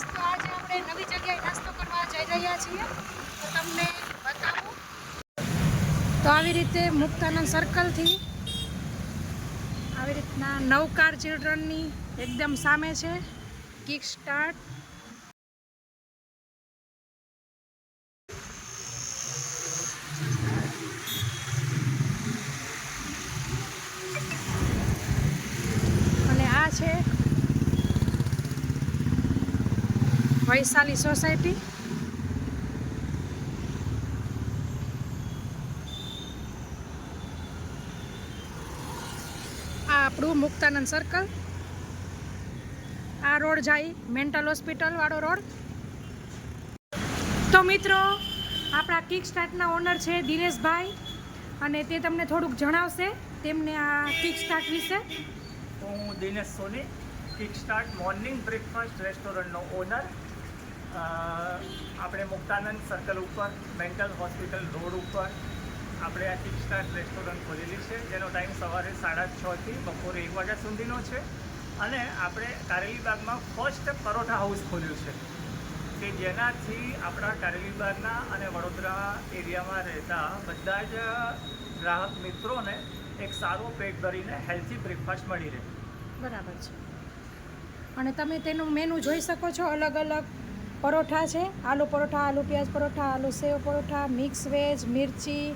નવી જગ્યાએ નાસ્તો કરવા જઈ રહ્યા છીએ. તો તમને બતાવું. તો આવી રીતે મુક્તાનંદ સર્કલથી આવી રીતના નવકાર ચિલ્ડ્રનની એકદમ સામે છે. કિક સ્ટાર્ટ અને આ છે વૈશાલી સોસાયટી? આ આપણું મુક્તાનંદ સર્કલ આ રોડ જાય મેન્ટલ હોસ્પિટલ વાળો રોડ. તો મિત્રો, આપણા કિક સ્ટાર્ટના ઓનર છે દિનેશભાઈ અને તે તમને થોડુંક જણાવશે તેમને આ કિક સ્ટાર્ટ વિશે હું Dinesh Soni kick start morning breakfast રેસ્ટોરન્ટનો owner આપણે મુક્તાનંદ સર્કલ ઉપર મેન્ટલ હોસ્પિટલ રોડ ઉપર આપણે આ કિક રેસ્ટોરન્ટ ખોલેલી છે, જેનો ટાઈમ સવારે સાડા છથી બપોરે એક વાગ્યા સુધીનો છે. અને આપણે કારેલીબાગમાં ફર્સ્ટ પરોઠા હાઉસ ખોલ્યું છે, કે જેનાથી આપણા કારેલીબાગના અને વડોદરા એરિયામાં રહેતા બધા જ ગ્રાહક મિત્રોને એક સારો પેટ ભરીને હેલ્ધી બ્રેકફાસ્ટ મળી રહે. બરાબર છે. અને તમે તેનું મેનુ જોઈ શકો છો અલગ અલગ પરોઠા છે આલુ પરોઠા આલુ પ્યાજ પરોઠા આલુ સેવ પરોઠા મિક્સ વેજ મિરચી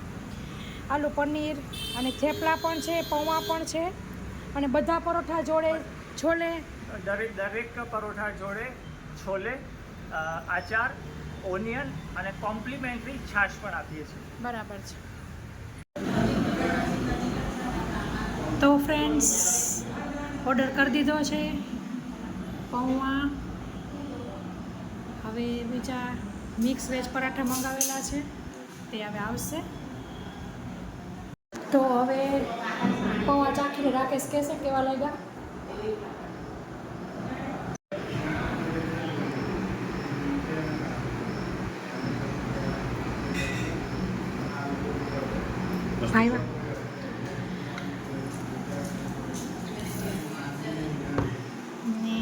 આલુ પનીર અને થેપલા પણ છે પૌવા પણ છે અને બધા પરોઠા જોડે છોલે. દરેક દરેક પરોઠા જોડે છોલે આચાર ઓનિયન અને કોમ્પ્લિમેન્ટરી છાશ પણ આપીએ છીએ. બરાબર છે. તો ફ્રેન્ડ્સ ઓર્ડર કરી દીધો છે પૌવા. હવે બીજા મિક્સ વેજ પરાઠા મંગાવેલા છે. તે હવે આવશે. તો હવે પૌવા ચાખીને રાકેશ કહેશે કેવા લાગ્યા? આવ્યા ને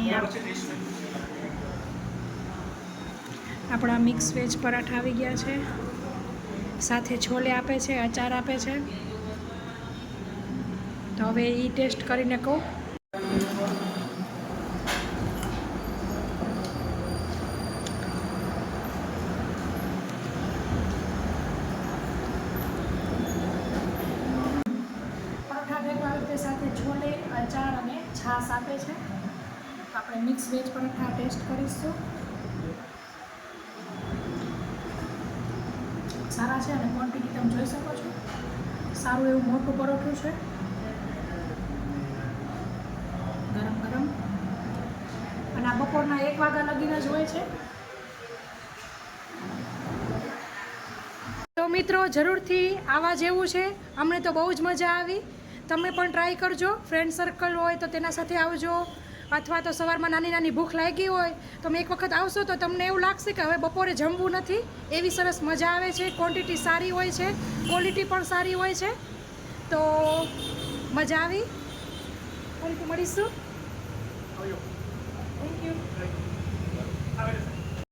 આપણા મિક્સ વેજ પરાઠા આવી ગયા છે. સાથે છોલે આપે છે, અચાર આપે છે. તો હવે એ ટેસ્ટ કરીને કહું. સાથે છોલે, અચાર અને છાશ આપે છે. આપણે મિક્સ વેજ પરાઠા ટેસ્ટ કરીશું. સારા છે અને ક્વોન્ટિટી તમે જોઈ શકો છો. સારું એવું મોટું પરોઠું છે. ગરમ ગરમ. અને આ બપોરના એક વાગ્યા લગીને જ હોય છે. તો મિત્રો, જરૂરથી આવા જેવું છે. અમને તો બહુ જ મજા આવી. તમે પણ ટ્રાય કરજો. ફ્રેન્ડ સર્કલ હોય તો તેના સાથે આવજો. અથવા તો સવારમાં નાની નાની ભૂખ લાગી હોય તો તમે એક વખત આવશો તો તમને એવું લાગશે કે હવે બપોરે જમવું નથી. એવી સરસ મજા આવે છે. ક્વોન્ટિટી સારી હોય છે. ક્વોલિટી પણ સારી હોય છે. તો મજા આવી. ફરીથી મળીશું. Thank you